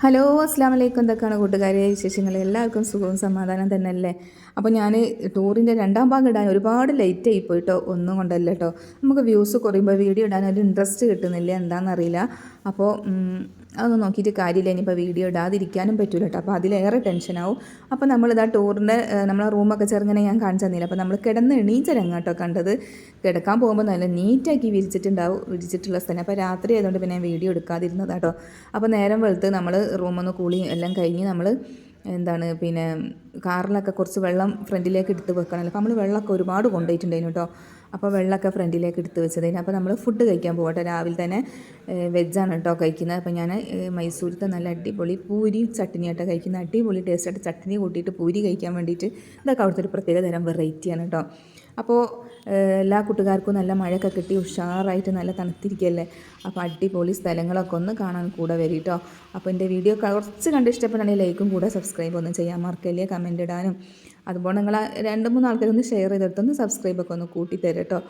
Hello അസ്സാം വലൈക്കും എന്തൊക്കെയാണ് കൂട്ടുകാരെ വിശേഷങ്ങൾ? എല്ലാവർക്കും സുഖവും സമാധാനം തന്നെ അല്ലേ അപ്പോൾ ഞാൻ ടൂറിന്റെ രണ്ടാം ഭാഗം ഇടാൻ ഒരുപാട് ലേറ്റ് ആയി പോയിട്ടോ ഒന്നും കൊണ്ടല്ല കേട്ടോ നമുക്ക് വ്യൂസ് കുറയുമ്പോൾ വീഡിയോ ഇടാൻ ഒരു ഇൻട്രസ്റ്റ് കിട്ടുന്നില്ല എന്താണെന്നറിയില്ല. അപ്പോൾ അതൊന്നും നോക്കിയിട്ട് കാര്യമില്ല. ഇനിയിപ്പോൾ വീഡിയോ ഇടാതിരിക്കാനും പറ്റില്ല കേട്ടോ അപ്പോൾ അതിലേറെ ടെൻഷനാവും അപ്പോൾ നമ്മളിതാ ടൂറിന്റെ നമ്മളെ റൂമൊക്കെ ചെറുങ്ങനെ ഞാൻ കാണിച്ചു തന്നില്ല. അപ്പോൾ നമ്മൾ കിടന്ന് എണീച്ചരങ്ങ കേട്ടോ കണ്ടത്. കിടക്കാൻ പോകുമ്പോൾ നല്ല നീറ്റാക്കി വിരിച്ചിട്ടുണ്ടാവും വിരിച്ചിട്ടുള്ള സ്ഥലം. അപ്പോൾ രാത്രി ആയതുകൊണ്ട് പിന്നെ വീഡിയോ എടുക്കാതിരുന്നത് എടുക്കാതിരുന്നതാട്ടോ അപ്പോൾ നേരം വെളുത്ത് നമ്മൾ റൂമൊന്ന് കൂളി എല്ലാം കഴിഞ്ഞ് നമ്മൾ എന്താണ് പിന്നെ കാറിലൊക്കെ കുറച്ച് വെള്ളം ഫ്രണ്ടിലേക്ക് എടുത്ത് വെക്കണമല്ലോ അപ്പോൾ നമ്മൾ വെള്ളമൊക്കെ ഒരുപാട് കൊണ്ടുപോയിട്ടുണ്ടായിരുന്നു കേട്ടോ അപ്പോൾ വെള്ളമൊക്കെ ഫ്രണ്ടിലേക്ക് എടുത്ത് വെച്ചതിന് അപ്പോൾ നമ്മൾ ഫുഡ് കഴിക്കാൻ പോകട്ടെ രാവിലെ തന്നെ വെജാണ് കേട്ടോ കഴിക്കുന്നത്. അപ്പോൾ ഞാൻ മൈസൂരത്തെ നല്ല അടിപൊളി പൂരി ചട്നി ആട്ടോ കഴിക്കുന്ന അടിപൊളി ടേസ്റ്റായിട്ട് ചട്ടിനി കൂട്ടിയിട്ട് പൂരി കഴിക്കാൻ വേണ്ടിയിട്ട് ഇതൊക്കെ അവിടുത്തെ ഒരു പ്രത്യേക തരം വെറൈറ്റിയാണ് കേട്ടോ. അപ്പോൾ എല്ലാ കൂട്ടുകാർക്കും നല്ല മഴയൊക്കെ കിട്ടി ഉഷാറായിട്ട് നല്ല തണുത്തിരിക്കുകയല്ലേ അപ്പോൾ അടിപൊളി സ്ഥലങ്ങളൊക്കെ ഒന്ന് കാണാൻ കൂടെ വരും കേട്ടോ. അപ്പോൾ എന്റെ വീഡിയോ കുറച്ച് കണ്ട് ഇഷ്ടപ്പെടുകയാണെങ്കിൽ ലൈക്കും കൂടെ സബ്സ്ക്രൈബ് ഒന്നും ചെയ്യാൻ മറക്കല്ലേ? കമന്റ് ഇടാനും. അതുപോലെ നിങ്ങൾ രണ്ട് മൂന്ന് ആൾക്കാരൊന്ന് ഷെയർ ചെയ്തെടുത്തൊന്ന് സബ്സ്ക്രൈബൊക്കെ ഒന്ന് കൂട്ടി തരും കേട്ടോ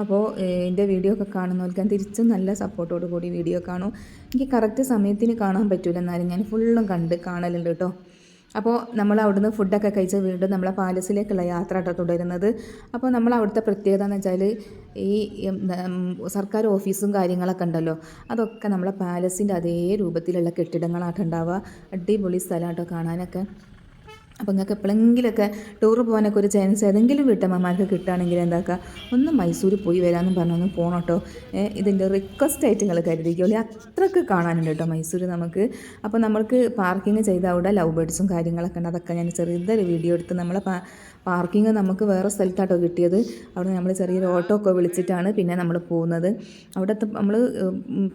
അപ്പോൾ എന്റെ വീഡിയോ ഒക്കെ കാണുന്നവർക്ക് ഞാൻ തിരിച്ചും നല്ല സപ്പോർട്ടോട് കൂടി വീഡിയോ കാണും. എനിക്ക് കറക്റ്റ് സമയത്തിന് കാണാൻ പറ്റില്ല എന്നാലും ഞാൻ ഫുള്ളും കണ്ട് കാണലുണ്ട് കേട്ടോ അപ്പോൾ നമ്മൾ അവിടുന്ന് ഫുഡൊക്കെ കഴിച്ച് വീണ്ടും നമ്മളെ പാലസിലേക്കുള്ള യാത്ര കേട്ടോ തുടരുന്നത്. അപ്പോൾ നമ്മൾ അവിടുത്തെ പ്രത്യേകത എന്ന് വെച്ചാൽ ഈ സർക്കാർ ഓഫീസും കാര്യങ്ങളൊക്കെ ഉണ്ടല്ലോ. അതൊക്കെ നമ്മളെ പാലസിന്റെ അതേ രൂപത്തിലുള്ള കെട്ടിടങ്ങളാട്ടോ ഉണ്ടാവുക അടിപൊളി സ്ഥലമാട്ടോ കാണാനൊക്കെ. അപ്പോൾ നിങ്ങൾക്ക് എപ്പോഴെങ്കിലുമൊക്കെ ടൂർ പോകാനൊക്കെ ഒരു ചാൻസ് ഏതെങ്കിലും വീട്ടമ്മമാർക്ക് കിട്ടുകയാണെങ്കിൽ എന്താക്കുക? ഒന്ന് മൈസൂർ പോയി വരാമെന്നും പറഞ്ഞൊന്ന് പോകണം കേട്ടോ. ഇതിന്റെ റിക്വസ്റ്റ് ആയിട്ട് നിങ്ങൾ കരുതിക്കോളി അത്രയ്ക്ക് കാണാനുണ്ട് കേട്ടോ മൈസൂർ നമുക്ക്. അപ്പോൾ നമ്മൾക്ക് പാർക്കിംഗ് ചെയ്ത അവിടെ ലവ് ബേഡ്സും കാര്യങ്ങളൊക്കെ ഉണ്ട്. അതൊക്കെ ഞാൻ ചെറിയൊരു വീഡിയോ എടുത്ത് നമ്മളെ പാർക്കിംഗ് നമുക്ക് വേറെ സ്ഥലത്താട്ടോ കിട്ടിയത്. അവിടെ നമ്മൾ ചെറിയൊരു ഓട്ടോ ഒക്കെ വിളിച്ചിട്ടാണ് പിന്നെ നമ്മൾ പോകുന്നത്. അവിടെ നമ്മൾ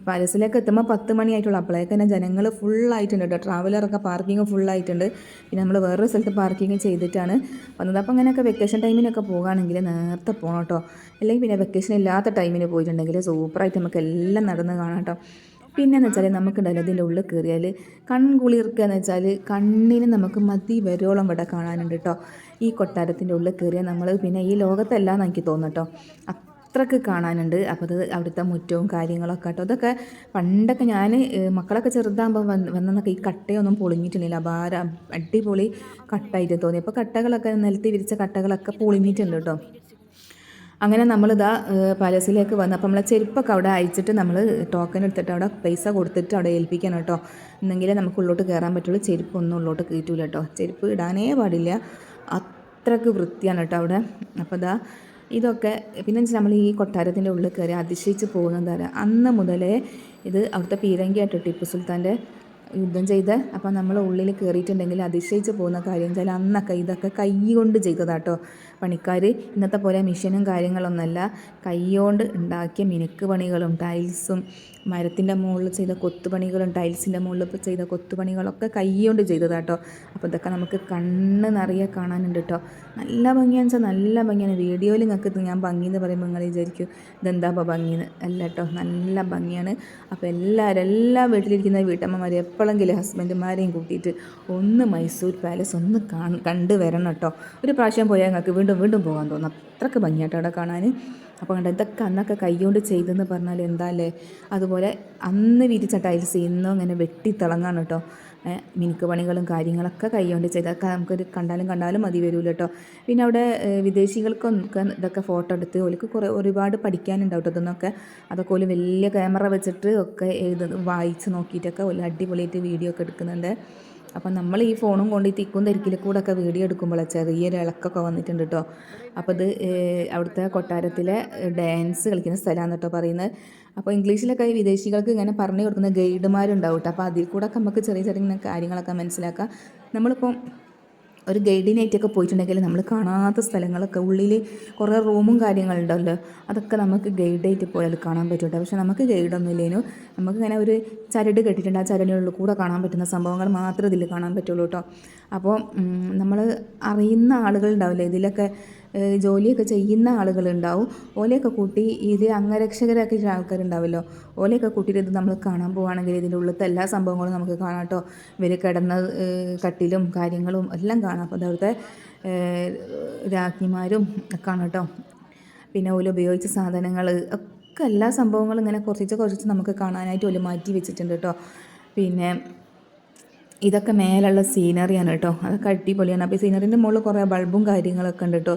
പാലസിലേക്ക് എത്തുമ്പോൾ പത്ത് മണിയായിട്ടുള്ള. അപ്പോഴേക്ക് തന്നെ ജനങ്ങൾ ഫുള്ളായിട്ടുണ്ട് കേട്ടോ. ട്രാവലറൊക്കെ പാർക്കിംഗ് ഫുള്ളായിട്ടുണ്ട്. പിന്നെ നമ്മൾ വേറൊരു സ്ഥലത്ത് പാർക്കിംഗ് ചെയ്തിട്ടാണ് വന്നത്. അപ്പോൾ അങ്ങനെയൊക്കെ വെക്കേഷൻ ടൈമിനൊക്കെ പോകുകയാണെങ്കിൽ നേരത്തെ പോകണം കേട്ടോ. അല്ലെങ്കിൽ പിന്നെ വെക്കേഷൻ ഇല്ലാത്ത ടൈമിന് പോയിട്ടുണ്ടെങ്കിൽ സൂപ്പറായിട്ട് നമുക്ക് എല്ലാം നടന്ന് കാണാം കേട്ടോ. പിന്നെന്ന് വെച്ചാൽ നമുക്കുണ്ടല്ലോ അതിന്റെ ഉള്ളിൽ കയറിയാൽ കൺകുളിർക്കുക എന്ന് വെച്ചാൽ കണ്ണിന് നമുക്ക് മതി വരോളം ഇവിടെ കാണാനുണ്ട് കേട്ടോ ഈ കൊട്ടാരത്തിന്റെ ഉള്ളിൽ കയറിയാൽ നമ്മൾ പിന്നെ ഈ ലോകത്തല്ല എന്ന് എനിക്ക് തോന്നുന്നു കേട്ടോ അത്രയ്ക്ക് കാണാനുണ്ട്. അപ്പോൾ അത് അവിടുത്തെ മുറ്റവും കാര്യങ്ങളൊക്കെ കേട്ടോ അതൊക്കെ പണ്ടൊക്കെ ഞാൻ മക്കളൊക്കെ ചെറുതാകുമ്പോൾ വന്ന് വന്നൊക്കെ ഈ കട്ടയൊന്നും പൊളിഞ്ഞിട്ടുണ്ടില്ല അപാര അടിപൊളി കട്ടായിട്ട് തോന്നി. അപ്പോൾ കട്ടകളൊക്കെ നിലത്ത് വിരിച്ച കട്ടകളൊക്കെ പൊളിഞ്ഞിട്ടുണ്ട് കേട്ടോ അങ്ങനെ നമ്മളിതാ പാലസിലേക്ക് വന്ന് അപ്പോൾ നമ്മളെ ചെരുപ്പൊക്കെ അവിടെ അയച്ചിട്ട് നമ്മൾ ടോക്കൺ എടുത്തിട്ട് അവിടെ പൈസ കൊടുത്തിട്ട് അവിടെ ഏൽപ്പിക്കണം കേട്ടോ. എന്നെങ്കിലേ നമുക്ക് ഉള്ളോട്ട് കയറാൻ പറ്റുള്ളൂ. ചെരുപ്പൊന്നും ഉള്ളോട്ട് കയറ്റൂല കേട്ടോ. ചെരുപ്പ് ഇടാനേ പാടില്ല. അത്രയ്ക്ക് വൃത്തിയാണ് കേട്ടോ അവിടെ. അപ്പോൾ ഇതാ ഇതൊക്കെ പിന്നെ നമ്മൾ ഈ കൊട്ടാരത്തിന്റെ ഉള്ളിൽ കയറി അതിശയിച്ച് പോകുന്നതാണ് അന്ന് മുതലേ ഇത് അവിടുത്തെ പീരങ്കിയായിട്ട് ടിപ്പു സുൽത്താന്റെ യുദ്ധം ചെയ്ത്. അപ്പോൾ നമ്മൾ ഉള്ളിൽ കയറിയിട്ടുണ്ടെങ്കിൽ അതിശയിച്ച് പോകുന്ന കാര്യം വെച്ചാൽ അന്നൊക്കെ ഇതൊക്കെ കൈ കൊണ്ട് ചെയ്തതാട്ടോ പണിക്കാർ ഇന്നത്തെ പോലെ മിഷനും കാര്യങ്ങളൊന്നുമല്ല. കൈകൊണ്ട് ഉണ്ടാക്കിയ മിനുക്ക് പണികളും ടൈൽസും മരത്തിന്റെ മുകളിൽ ചെയ്ത കൊത്തുപണികളും ടൈൽസിന്റെ മുകളിൽ ചെയ്ത കൊത്തുപണികളൊക്കെ കൈകൊണ്ട് ചെയ്തതാട്ടോ. അപ്പോൾ ഇതൊക്കെ നമുക്ക് കണ്ണ് നിറയെ കാണാനുണ്ട് കേട്ടോ നല്ല ഭംഗിയാന്ന് വെച്ചാൽ നല്ല ഭംഗിയാണ്. വീഡിയോയിൽ നിങ്ങൾക്ക് ഞാൻ ഭംഗി എന്ന് പറയുമ്പോൾ നിങ്ങൾ വിചാരിക്കും ഇതെന്താ ഇപ്പോൾ ഭംഗി അല്ല കേട്ടോ നല്ല ഭംഗിയാണ്. അപ്പോൾ എല്ലാവരും എല്ലാ വീട്ടിലിരിക്കുന്ന വീട്ടമ്മമാർ എപ്പോഴെങ്കിലും ഹസ്ബൻഡുമാരെയും കൂട്ടിയിട്ട് ഒന്ന് മൈസൂർ പാലസ് ഒന്ന് കാണ് കണ്ടു വരണം കേട്ടോ ഒരു പ്രാവശ്യം പോയാൽ നിങ്ങൾക്ക് വീണ്ടും വീണ്ടും വീണ്ടും പോകാൻ തോന്നും. അത്രയ്ക്ക് ഭംഗിയായിട്ട് അവിടെ കാണാൻ. അപ്പോൾ കണ്ട ഇതൊക്കെ അന്നൊക്കെ കൈകൊണ്ട് ചെയ്തെന്ന് പറഞ്ഞാൽ എന്താല്ലേ? അതുപോലെ അന്ന് വിരിച്ച ടൈൽസ് ഇന്നും ഇങ്ങനെ വെട്ടിത്തിളങ്ങാണ് കേട്ടോ. മിനുക്ക് പണികളും കാര്യങ്ങളൊക്കെ കൈകൊണ്ട് ചെയ്തൊക്കെ നമുക്കൊരു കണ്ടാലും കണ്ടാലും മതി വരൂല കേട്ടോ. പിന്നെ അവിടെ വിദേശികൾക്കൊക്കെ ഇതൊക്കെ ഫോട്ടോ എടുത്ത് ഓലിക്ക് കുറേ ഒരുപാട് പഠിക്കാനുണ്ടാവും ഇതൊന്നൊക്കെ. അതൊക്കെ ഓൽ വലിയ ക്യാമറ വെച്ചിട്ട് ഒക്കെ എഴുതുന്നത് വായിച്ച് നോക്കിയിട്ടൊക്കെ ഓൽ അടിപൊളിയായിട്ട് വീഡിയോ ഒക്കെ എടുക്കുന്നുണ്ട്. അപ്പം നമ്മൾ ഈ ഫോണും കൊണ്ട് ഈ തിക്കും തിരക്കിൽ കൂടെ ഒക്കെ വീഡിയോ എടുക്കുമ്പോൾ ചെറിയൊരു ഇളക്കൊക്കെ വന്നിട്ടുണ്ട് കേട്ടോ അപ്പോൾ ഇത് അവിടുത്തെ കൊട്ടാരത്തിലെ ഡാൻസ് കളിക്കുന്ന സ്ഥലമാണ് കേട്ടോ പറയുന്നത്. അപ്പോൾ ഇംഗ്ലീഷിലൊക്കെ ഈ വിദേശികൾക്ക് ഇങ്ങനെ പറഞ്ഞു കൊടുക്കുന്ന ഗൈഡുമാരുണ്ടാവും കേട്ടോ അപ്പോൾ അതിൽ കൂടെ നമുക്ക് ചെറിയ ചെറിയ കാര്യങ്ങളൊക്കെ മനസ്സിലാക്കാം. നമ്മളിപ്പം ഒരു ഗൈഡിനായിട്ടൊക്കെ പോയിട്ടുണ്ടെങ്കിൽ നമ്മൾ കാണാത്ത സ്ഥലങ്ങളൊക്കെ ഉള്ളിൽ കുറേ റൂമും കാര്യങ്ങളുണ്ടല്ലോ. അതൊക്കെ നമുക്ക് ഗൈഡായിട്ട് പോയാൽ കാണാൻ പറ്റും പക്ഷെ നമുക്ക് ഗൈഡൊന്നും ഇല്ലേനു. നമുക്ക് ഇങ്ങനെ ഒരു ചരട് കെട്ടിയിട്ടുണ്ട്. ആ ചരടിനുള്ളിൽ കൂടെ കാണാൻ പറ്റുന്ന സംഭവങ്ങൾ മാത്രമേ ഇതിൽ കാണാൻ പറ്റുള്ളൂ കേട്ടോ അപ്പോൾ നമ്മൾ അറിയുന്ന ആളുകളുണ്ടാവില്ലേ ഇതിലൊക്കെ ജോലിയൊക്കെ ചെയ്യുന്ന ആളുകളുണ്ടാവും. ഓലെയൊക്കെ കൂട്ടി ഇത് അംഗരക്ഷകരൊക്കെ ആൾക്കാരുണ്ടാവുമല്ലോ ഓലയൊക്കെ കൂട്ടിയിട്ട് ഇത് നമ്മൾ കാണാൻ പോവുകയാണെങ്കിൽ ഇതിന്റെ ഉള്ളിലത്തെ എല്ലാ സംഭവങ്ങളും നമുക്ക് കാണാം കേട്ടോ. ഇവർ കിടന്ന കട്ടിലും കാര്യങ്ങളും എല്ലാം കാണാം. അപ്പോൾ അതവിടുത്തെ രാജ്ഞിമാരും ആണ് കേട്ടോ. പിന്നെ ഓല ഉപയോഗിച്ച സാധനങ്ങൾ ഒക്കെ എല്ലാ സംഭവങ്ങളും ഇങ്ങനെ കുറച്ച് കുറച്ച് നമുക്ക് കാണാനായിട്ട് ഓൽ മാറ്റി വെച്ചിട്ടുണ്ട് കേട്ടോ. പിന്നെ ഇതൊക്കെ മേലുള്ള സീനറിയാണ് കേട്ടോ അതൊക്കെ അടിപൊളിയാണ്. അപ്പോൾ ഈ സീനറിന്റെ മുകളിൽ കുറേ ബൾബും കാര്യങ്ങളൊക്കെ ഉണ്ട് കേട്ടോ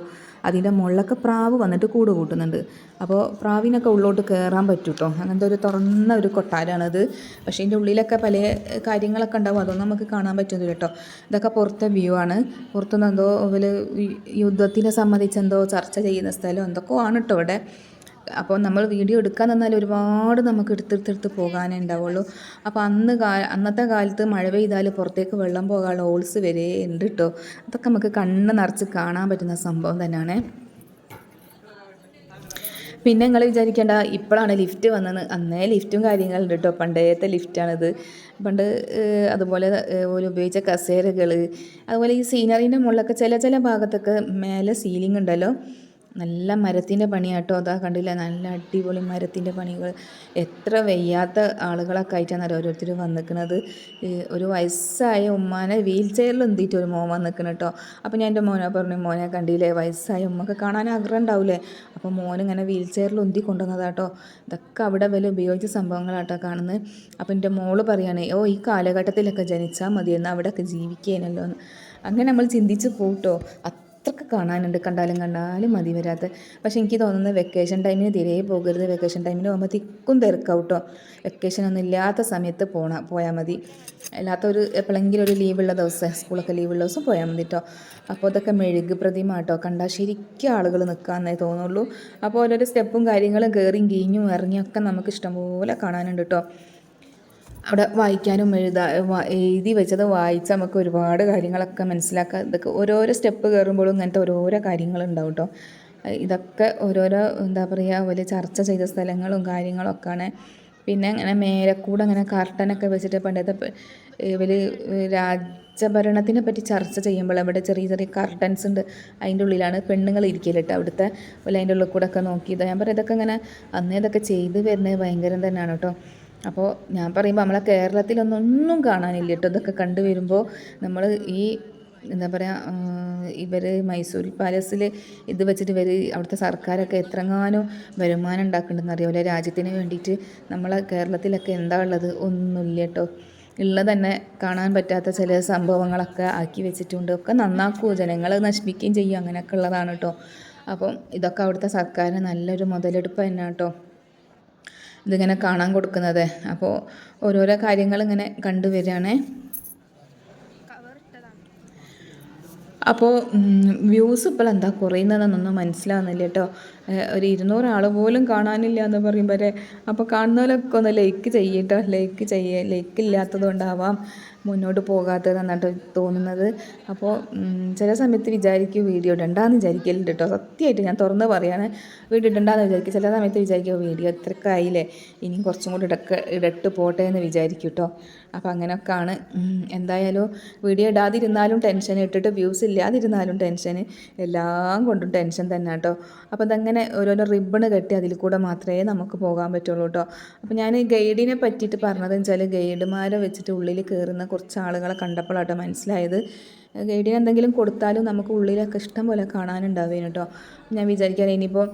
അതിന്റെ മുകളിലൊക്കെ പ്രാവ് വന്നിട്ട് കൂട് കൂട്ടുന്നുണ്ട്. അപ്പോൾ പ്രാവിനൊക്കെ ഉള്ളോട്ട് കയറാൻ പറ്റും കേട്ടോ അങ്ങനത്തെ ഒരു തുറന്ന ഒരു കൊട്ടാരമാണത് പക്ഷേ ഇതിന്റെ ഉള്ളിലൊക്കെ പല കാര്യങ്ങളൊക്കെ ഉണ്ടാവും. അതൊന്നും നമുക്ക് കാണാൻ പറ്റുന്നില്ല കേട്ടോ ഇതൊക്കെ പുറത്തെ വ്യൂ ആണ്. പുറത്തുനിന്ന് എന്തോ ഇവർ യുദ്ധത്തിനെ സംബന്ധിച്ച് എന്തോ ചർച്ച ചെയ്യുന്ന സ്ഥലം എന്തൊക്കെയോ ആണ് കേട്ടോ ഇവിടെ. അപ്പോൾ നമ്മൾ വീഡിയോ എടുക്കാൻ തന്നാൽ ഒരുപാട് നമുക്ക് എടുത്തെടുത്തെടുത്ത് പോകാനേ ഉണ്ടാവുള്ളൂ. അപ്പോൾ അന്ന് കാ അന്നത്തെ കാലത്ത് മഴ പെയ്താൽ പുറത്തേക്ക് വെള്ളം പോകാനുള്ള ഓൾസ് വരെ ഉണ്ട് കേട്ടോ അതൊക്കെ നമുക്ക് കണ്ണ് നിറച്ച് കാണാൻ പറ്റുന്ന സംഭവം തന്നെയാണ്. പിന്നെ നിങ്ങൾ വിചാരിക്കേണ്ട ഇപ്പോഴാണ് ലിഫ്റ്റ് വന്നത്. അന്നേ ലിഫ്റ്റും കാര്യങ്ങളുണ്ട് കേട്ടോ പണ്ടേത്തെ ലിഫ്റ്റാണിത്. പണ്ട് അതുപോലെ ഒരു ഉപയോഗിച്ച കസേരകൾ അതുപോലെ ഈ സീനറീന്റെ മുകളിലൊക്കെ ചില ചില ഭാഗത്തൊക്കെ മേലെ സീലിംഗ് ഉണ്ടല്ലോ. നല്ല മരത്തിന്റെ പണിയാട്ടോ. അതാ കണ്ടില്ല? നല്ല അടിപൊളി മരത്തിന്റെ പണികൾ. എത്ര വെയ്യാത്ത ആളുകളൊക്കെ ആയിട്ടാണ് ഓരോരുത്തർ വന്നിക്കുന്നത് ഒരു വയസ്സായ ഉമ്മാനെ വീൽ ചെയറിൽ എന്തിയിട്ട് ഒരു മോൻ വന്നിക്കണം കേട്ടോ അപ്പോൾ ഞാൻ എന്റെ മോനെ പറഞ്ഞു മോനെ കണ്ടില്ലേ? വയസ്സായ ഉമ്മക്ക് കാണാൻ ആഗ്രഹം ഉണ്ടാവില്ലേ അപ്പോൾ മോൻ ഇങ്ങനെ വീൽ ചെയറിൽ ഉന്തി കൊണ്ടുവന്നതാട്ടോ. ഇതൊക്കെ അവിടെ വില ഉപയോഗിച്ച സംഭവങ്ങളാട്ടോ കാണുന്നത്. അപ്പോൾ എന്റെ മോൾ പറയുകയാണ് ഓ ഈ കാലഘട്ടത്തിലൊക്കെ ജനിച്ചാൽ മതിയെന്ന് അവിടെയൊക്കെ ജീവിക്കേനല്ലോ അങ്ങനെ നമ്മൾ ചിന്തിച്ച് പോട്ടോ അത്രയ്ക്ക് കാണാനുണ്ട്. കണ്ടാലും കണ്ടാലും മതി വരാത്ത. പക്ഷെ എനിക്ക് തോന്നുന്നത് വെക്കേഷൻ ടൈമിന് തീരെ പോകരുത്. വെക്കേഷൻ ടൈമിന് പോകുമ്പോൾ തിക്കും തിരക്കാവട്ടോ. വെക്കേഷൻ ഒന്നും ഇല്ലാത്ത സമയത്ത് പോണ പോയാൽ മതി. അല്ലാത്ത ഒരു എപ്പോഴെങ്കിലും ഒരു ലീവുള്ള ദിവസം സ്കൂളൊക്കെ ലീവുള്ള ദിവസം പോയാൽ മതി കേട്ടോ അപ്പോൾ അതൊക്കെ മെഴുക് പ്രതിമ കേട്ടോ കണ്ടാൽ ശരിക്കും ആളുകൾ നിൽക്കാമെന്നേ തോന്നുള്ളൂ. അപ്പോൾ ഓരോരോ സ്റ്റെപ്പും കാര്യങ്ങളും കയറിയും കീഞ്ഞും ഇറങ്ങിയൊക്കെ നമുക്ക് ഇഷ്ടംപോലെ കാണാനുണ്ട് കേട്ടോ അവിടെ വായിക്കാനും എഴുതാ എഴുതി വെച്ചത് വായിച്ച് നമുക്ക് ഒരുപാട് കാര്യങ്ങളൊക്കെ മനസ്സിലാക്കാം. ഇതൊക്കെ ഓരോരോ സ്റ്റെപ്പ് കയറുമ്പോഴും ഇങ്ങനത്തെ ഓരോരോ കാര്യങ്ങളുണ്ടാവും കേട്ടോ ഇതൊക്കെ ഓരോരോ എന്താ പറയുക വലിയ ചർച്ച ചെയ്ത സ്ഥലങ്ങളും കാര്യങ്ങളൊക്കെയാണ്. പിന്നെ അങ്ങനെ മേലക്കൂടെ അങ്ങനെ കർട്ടനൊക്കെ വെച്ചിട്ട് പണ്ടത്തെ ഇവർ രാജഭരണത്തിനെ പറ്റി ചർച്ച ചെയ്യുമ്പോൾ അവിടെ ചെറിയ ചെറിയ കർട്ടൻസ് ഉണ്ട്. അതിന്റെ ഉള്ളിലാണ് പെണ്ണുങ്ങൾ ഇരിക്കലിട്ട് അവിടുത്തെ വലിയ അതിന്റെ ഉള്ളിൽ കൂടെ ഒക്കെ നോക്കിയത് ഞാൻ പറയാം ഇതൊക്കെ ഇങ്ങനെ അന്നേ ഇതൊക്കെ ചെയ്ത് വരുന്നത് ഭയങ്കരം തന്നെയാണ് കേട്ടോ അപ്പോൾ ഞാൻ പറയുമ്പോൾ നമ്മളെ കേരളത്തിലൊന്നും ഒന്നും കാണാനില്ല കേട്ടോ. ഇതൊക്കെ കണ്ടു വരുമ്പോൾ നമ്മൾ ഈ എന്താ പറയുക ഇവർ മൈസൂർ പാലസിൽ ഇത് വെച്ചിട്ട് ഇവർ അവിടുത്തെ സർക്കാരൊക്കെ എത്രങ്ങാനും വരുമാനം ഉണ്ടാക്കുന്നുണ്ടെന്ന് അറിയാമല്ലോ രാജ്യത്തിന് വേണ്ടിയിട്ട് നമ്മളെ കേരളത്തിലൊക്കെ എന്താ ഉള്ളത്? ഒന്നുമില്ല കേട്ടോ. ഉള്ളത് തന്നെ കാണാൻ പറ്റാത്ത ചില സംഭവങ്ങളൊക്കെ ആക്കി വെച്ചിട്ടുണ്ട്. ഒക്കെ നന്നാക്കുമോ ജനങ്ങളെ നശിപ്പിക്കുകയും ചെയ്യും. അങ്ങനെയൊക്കെ ഉള്ളതാണ് കേട്ടോ. അപ്പം ഇതൊക്കെ അവിടുത്തെ സർക്കാരിന് നല്ലൊരു മുതലെടുപ്പ് തന്നെ കേട്ടോ. ഇതിങ്ങനെ കാണാൻ കൊടുക്കുന്നത്. അപ്പോൾ ഓരോരോ കാര്യങ്ങൾ ഇങ്ങനെ കണ്ടുവരികയാണേ അപ്പോൾ വ്യൂസ് ഇപ്പോൾ എന്താ കുറയുന്നതെന്നൊന്നും മനസ്സിലാവുന്നില്ല കേട്ടോ. ഒരു ഇരുന്നൂറ് ആൾ പോലും കാണാനില്ല എന്ന് പറയുമ്പോൾ അപ്പോൾ കാണുന്നവരൊക്കെ ഒന്ന് ലൈക്ക് ചെയ്യട്ടോ ലൈക്ക് ചെയ്യേ ലൈക്ക് ഇല്ലാത്തത് കൊണ്ടാവാം. മുന്നോട്ട് പോകാത്തത് എന്നാണ് തോന്നുന്നത്. അപ്പോൾ ചില സമയത്ത് വിചാരിക്കും വീഡിയോ ഇടണ്ടാന്ന് വിചാരിക്കലുണ്ട് കേട്ടോ സത്യമായിട്ട് ഞാൻ തുറന്ന് പറയാണ് വീഡിയോ ഇടണ്ടാന്ന് വിചാരിക്കും. ചില സമയത്ത് വിചാരിക്കും വീഡിയോ ഇത്രയൊക്കെ ആയില്ലേ ഇനിയും കുറച്ചും കൂടി ഇടയ്ക്ക് ഇടട്ട് പോട്ടെ എന്ന് വിചാരിക്കും കേട്ടോ അപ്പോൾ അങ്ങനെയൊക്കെയാണ് എന്തായാലും വീഡിയോ ഇടാതിരുന്നാലും ടെൻഷൻ ഇട്ടിട്ട് വ്യൂസ് ഇല്ലാതിരുന്നാലും ടെൻഷൻ എല്ലാം കൊണ്ടും ടെൻഷൻ തന്നെ കേട്ടോ അപ്പോൾ അതങ്ങനെ ഓരോരോ റിബണ് കെട്ടി അതിൽ കൂടെ മാത്രമേ നമുക്ക് പോകാൻ പറ്റുള്ളൂ കേട്ടോ അപ്പോൾ ഞാൻ ഗൈഡിനെ പറ്റിയിട്ട് പറഞ്ഞതെന്ന് വെച്ചാൽ ഗൈഡുമാരെ വെച്ചിട്ട് ഉള്ളിൽ കയറുന്ന കുറച്ച് ആളുകളെ കണ്ടപ്പോഴാട്ടോ മനസ്സിലായത്. ഗൈഡിന് എന്തെങ്കിലും കൊടുത്താലും നമുക്ക് ഉള്ളിലൊക്കെ ഇഷ്ടം പോലെ കാണാനുണ്ടാവേനു കേട്ടോ ഞാൻ വിചാരിക്കാൻ ഇനിയിപ്പോൾ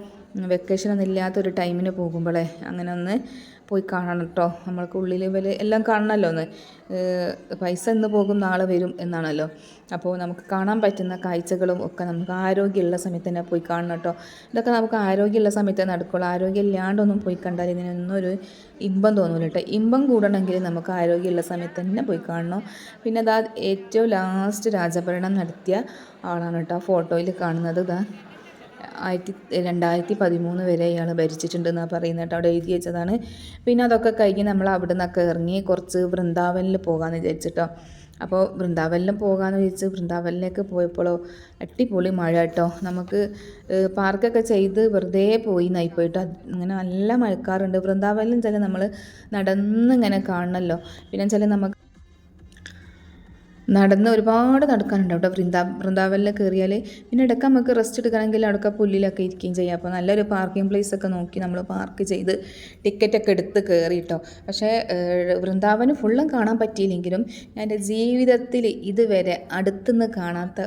വെക്കേഷൻ ഒന്നും ഇല്ലാത്തൊരു ടൈമിന് പോകുമ്പോഴേ അങ്ങനെ ഒന്ന് പോയി കാണണം കേട്ടോ നമ്മൾക്ക് ഉള്ളിൽ വില എല്ലാം കാണണമല്ലോ ഒന്ന്. പൈസ ഇന്ന് പോകും നാളെ വരും എന്നാണല്ലോ. അപ്പോൾ നമുക്ക് കാണാൻ പറ്റുന്ന കാഴ്ചകളും ഒക്കെ നമുക്ക് ആരോഗ്യമുള്ള സമയത്ത് തന്നെ പോയി കാണണം കേട്ടോ ഇതൊക്കെ നമുക്ക് ആരോഗ്യമുള്ള സമയത്ത് നടക്കുള്ളൂ. ആരോഗ്യം ഇല്ലാണ്ടൊന്നും പോയി കണ്ടാൽ ഇതിനൊന്നും ഒരു ഇമ്പം തോന്നില്ല കേട്ടോ ഇമ്പം കൂടണമെങ്കിൽ നമുക്ക് ആരോഗ്യമുള്ള സമയത്ത് തന്നെ പോയി കാണണം. പിന്നെ അതാ ഏറ്റവും ലാസ്റ്റ് രാജഭരണം നടത്തിയ ആളാണ് കേട്ടോ ഫോട്ടോയിൽ കാണുന്നത് ഇതാ ആയിരത്തി രണ്ടായിരത്തി പതിമൂന്ന് വരെ ഇയാൾ ഭരിച്ചിട്ടുണ്ടെന്നാണ് പറയുന്നത് കേട്ടോ. അവിടെ എഴുതി വെച്ചതാണ്. പിന്നെ അതൊക്കെ കഴിഞ്ഞ് നമ്മൾ അവിടെ നിന്നൊക്കെ ഇറങ്ങി കുറച്ച് വൃന്ദാവനിൽ പോകാമെന്ന് വിചാരിച്ചിട്ടോ. അപ്പോൾ വൃന്ദാവനിലും പോകാമെന്ന് വിചാരിച്ച് വൃന്ദാവനിലേക്ക് പോയപ്പോഴോ അടിപൊളി മഴ കേട്ടോ. നമുക്ക് പാർക്കൊക്കെ ചെയ്ത് വെറുതെ പോയി നായി പോയിട്ടോ. അങ്ങനെ നല്ല മഴക്കാറുണ്ട്. വൃന്ദാവനിലും ചില നമ്മൾ നടന്നിങ്ങനെ കാണണമല്ലോ പിന്നെ ചില നമുക്ക് നടന്ന് ഒരുപാട് നടക്കാനുണ്ട്. അവിടെ വൃന്ദാ വൃന്ദാവനിൽ കയറിയാൽ പിന്നെ ഇടയ്ക്ക് നമുക്ക് റെസ്റ്റ് എടുക്കണമെങ്കിൽ അവിടെയൊക്കെ പുല്ലിലൊക്കെ ഇരിക്കുകയും ചെയ്യാം. അപ്പോൾ നല്ലൊരു പാർക്കിംഗ് പ്ലേസ് ഒക്കെ നോക്കി നമ്മൾ പാർക്ക് ചെയ്ത് ടിക്കറ്റൊക്കെ എടുത്ത് കയറി കേട്ടോ പക്ഷേ വൃന്ദാവന് ഫുള്ളും കാണാൻ പറ്റിയില്ലെങ്കിലും എന്റെ ജീവിതത്തിൽ ഇതുവരെ അടുത്തുനിന്ന് കാണാത്ത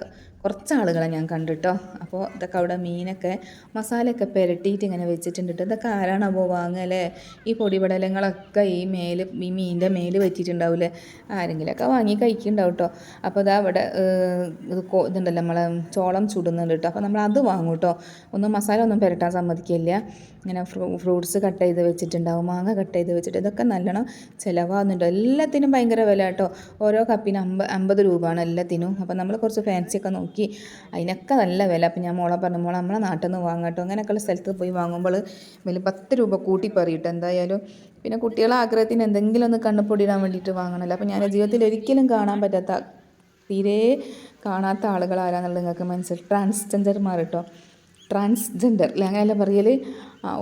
കുറച്ച് ആളുകളെ ഞാൻ കണ്ടിട്ടോ. അപ്പോൾ ഇതൊക്കെ അവിടെ മീനൊക്കെ മസാലയൊക്കെ പുരട്ടിയിട്ട് ഇങ്ങനെ വെച്ചിട്ടുണ്ട് ഇതൊക്കെ ഇതൊക്കെ ആരാണാവോ വാങ്ങലേ? ഈ പൊടിപടലങ്ങളൊക്കെ ഈ മേൽ ഈ മീനിന്റെ മേൽ പറ്റിയിട്ടുണ്ടാവില്ലേ? ആരെങ്കിലുമൊക്കെ വാങ്ങി കഴിക്കുന്നുണ്ടാവും കേട്ടോ അപ്പോൾ ഇതാ അവിടെ ഇതുണ്ടല്ലോ നമ്മളെ ചോളം ചുടുന്നുണ്ട് കേട്ടോ അപ്പോൾ നമ്മൾ അത് വാങ്ങും കേട്ടോ ഒന്നും മസാല ഒന്നും പുരട്ടാൻ സമ്മതിക്കില്ല. ഇങ്ങനെ ഫ്രൂ ഫ്രൂട്ട്സ് കട്ട് ചെയ്ത് വെച്ചിട്ടുണ്ടാവും മാങ്ങ കട്ട് ചെയ്ത് വെച്ചിട്ട് ഇതൊക്കെ നല്ലോണം ചിലവാകുന്നുണ്ട് എല്ലാത്തിനും ഭയങ്കര വില കേട്ടോ ഓരോ കപ്പിന് അമ്പ അമ്പത് രൂപയാണ് എല്ലാത്തിനും. അപ്പോൾ നമ്മൾ കുറച്ച് ഫാൻസി ഒക്കെ നോക്കി. അതിനൊക്കെ നല്ല വില. അപ്പം ഞാൻ മോളെ പറഞ്ഞു മോളെ നമ്മളെ നാട്ടിൽ നിന്ന് വാങ്ങാട്ടോ അങ്ങനെയൊക്കെയുള്ള സ്ഥലത്ത് പോയി വാങ്ങുമ്പോൾ വലിയ പത്ത് രൂപ കൂട്ടി പറയും എന്തായാലും പിന്നെ കുട്ടികളെ ആഗ്രഹത്തിന് എന്തെങ്കിലും ഒന്ന് കണ്ണുപൊടിയിടാൻ വേണ്ടിയിട്ട് വാങ്ങണമല്ലോ. അപ്പോൾ ഞാൻ ജീവിതത്തിൽ ഒരിക്കലും കാണാൻ പറ്റാത്ത തീരെ കാണാത്ത ആളുകൾ ആരാന്നുള്ളത് നിങ്ങൾക്ക് മനസ്സിൽ ട്രാൻസ്ജെൻഡർമാർ കേട്ടോ. ട്രാൻസ്ജെൻഡർ അങ്ങനെയല്ല പറയൽ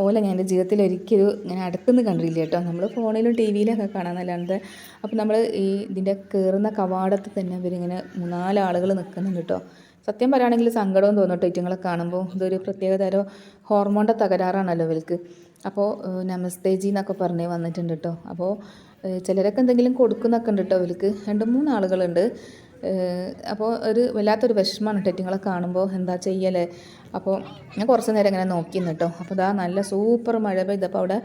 ഓല ഞാൻ എന്റെ ജീവിതത്തിൽ ഒരിക്കലും ഇങ്ങനെ അടുത്തുനിന്ന് കണ്ടില്ല കേട്ടോ. നമ്മൾ ഫോണിലും ടി വിയിലൊക്കെ കാണാമെന്നല്ലാണ്ട് അപ്പോൾ നമ്മൾ ഈ ഇതിന്റെ കയറുന്ന കവാടത്തിൽ തന്നെ ഇവരിങ്ങനെ മൂന്നാൽ ആളുകൾ നിൽക്കുന്നുണ്ട് കേട്ടോ. സത്യം പറയുകയാണെങ്കിൽ സങ്കടവും തോന്നട്ടോ ഇറ്റുങ്ങളെ കാണുമ്പോൾ. ഇതൊരു പ്രത്യേക തരം ഹോർമോണിന്റെ തകരാറാണല്ലോ ഇവർക്ക്. അപ്പോൾ നമസ്തേജി എന്നൊക്കെ പറഞ്ഞ് വന്നിട്ടുണ്ട് കേട്ടോ. അപ്പോൾ ചിലരൊക്കെ എന്തെങ്കിലും കൊടുക്കുന്നൊക്കെ ഉണ്ട് കേട്ടോ ഇവർക്ക്. രണ്ട് മൂന്ന് ആളുകളുണ്ട്. അപ്പോൾ ഒരു വല്ലാത്തൊരു വിഷമമാണ് കേട്ടോ ഇറ്റിങ്ങളെ കാണുമ്പോൾ എന്താ ചെയ്യലേ? അപ്പോൾ ഞാൻ കുറച്ച് നേരം ഇങ്ങനെ നോക്കി കേട്ടോ അപ്പോൾ ഇതാ നല്ല സൂപ്പർ മഴ പെയ്തപ്പോൾ അവിടെ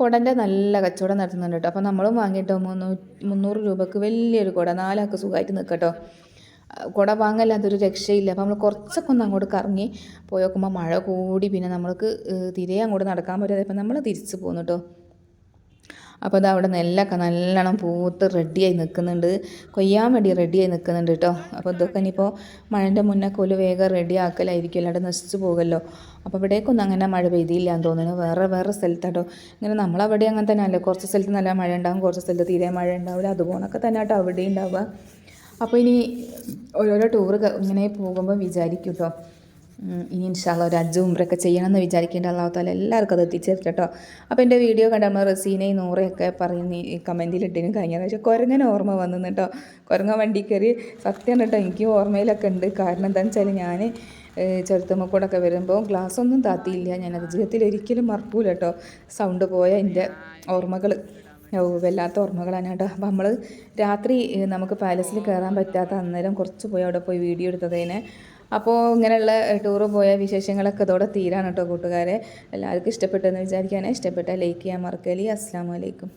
കുടന്റെ നല്ല കച്ചവടം നടത്തുന്നുണ്ട് കേട്ടോ അപ്പോൾ നമ്മളും വാങ്ങിയിട്ടോ മുന്നൂറ്റി മുന്നൂറ് രൂപക്ക് വലിയൊരു കുട. നാലാൾക്ക് സുഖമായിട്ട് നിൽക്കട്ടോ കുട വാങ്ങല്ലാതൊരു രക്ഷയില്ല. അപ്പോൾ നമ്മൾ കുറച്ചൊക്കെ ഒന്ന് അങ്ങോട്ട് കറങ്ങി പോയി നോക്കുമ്പോൾ മഴ കൂടി. പിന്നെ നമ്മൾക്ക് തീരെ അങ്ങോട്ട് നടക്കാൻ പറ്റാതെ അപ്പോൾ നമ്മൾ തിരിച്ച് പോകുന്നു കേട്ടോ അപ്പോൾ അത് അവിടെ നെല്ലൊക്കെ നല്ലോണം പൂത്ത് റെഡിയായി നിൽക്കുന്നുണ്ട് കൊയ്യാൻ വേണ്ടി റെഡിയായി നിൽക്കുന്നുണ്ട് കേട്ടോ അപ്പോൾ ഇതൊക്കെ ഇനിയിപ്പോൾ മഴന്റെ മുന്നേ കൊൽ വേഗം റെഡി ആക്കലായിരിക്കും അല്ലാണ്ട് നശിച്ചു പോകുമല്ലോ. അപ്പോൾ ഇവിടേക്കൊന്നും അങ്ങനെ മഴ പെയ്തില്ല എന്ന് തോന്നുന്നു. വേറെ വേറെ സ്ഥലത്താട്ടോ ഇങ്ങനെ നമ്മളവിടെ അങ്ങനെ തന്നെ അല്ലേ കുറച്ച് സ്ഥലത്ത് നല്ല മഴ ഉണ്ടാകും കുറച്ച് സ്ഥലത്ത് തീരെ മഴ ഉണ്ടാവില്ല. അതുപോലൊക്കെ തന്നെ കേട്ടോ അവിടെ ഉണ്ടാവുക. അപ്പോൾ ഇനി ഓരോരോ ടൂർ ഇങ്ങനെ പോകുമ്പോൾ വിചാരിക്കും കേട്ടോ ഇനി ഇൻഷാല്ല ഒരു അജ്ജും ഉംറയൊക്കെ ചെയ്യണമെന്ന് വിചാരിക്കേണ്ട അള്ളാഹുത്താല എല്ലാവർക്കും അത് എത്തിച്ചേർത്ത് കേട്ടോ. അപ്പോൾ എന്റെ വീഡിയോ കണ്ട നമ്മൾ റസീനയും നൂറയൊക്കെ പറയുന്ന ഈ കമന്റിലിട്ടിനും കഴിഞ്ഞ പക്ഷേ കുരങ്ങനെ ഓർമ്മ വന്നു കേട്ടോ. കുരങ്ങ വണ്ടി കയറി സത്യം കേട്ടോ എനിക്ക് ഓർമ്മയിലൊക്കെ ഉണ്ട്. കാരണം എന്താണെന്ന് വെച്ചാൽ ഞാൻ ചെറുത്തമ്മ കൂടെ ഒക്കെ വരുമ്പോൾ ഗ്ലാസ് ഒന്നും താത്തിയില്ല. ഞാനത് ജീവിതത്തിൽ ഒരിക്കലും മറക്കൂല കേട്ടോ. സൗണ്ട് പോയ എന്റെ ഓർമ്മകൾ വല്ലാത്ത ഓർമ്മകളാണ് കേട്ടോ. അപ്പം നമ്മൾ രാത്രി നമുക്ക് പാലസിൽ കയറാൻ പറ്റാത്ത അന്നേരം കുറച്ച് പോയി അവിടെ പോയി വീഡിയോ എടുത്തതിന്. അപ്പോൾ ഇങ്ങനെയുള്ള ടൂറ് പോയ വിശേഷങ്ങളൊക്കെ ഇതോടെ തീരാണ് കേട്ടോ കൂട്ടുകാരെ. എല്ലാവർക്കും ഇഷ്ടപ്പെട്ടെന്ന് വിചാരിക്കാനേ ഇഷ്ടപ്പെട്ട ലൈക്ക് ചെയ്യാൻ മറക്കലി അസ്സാം വലൈക്കും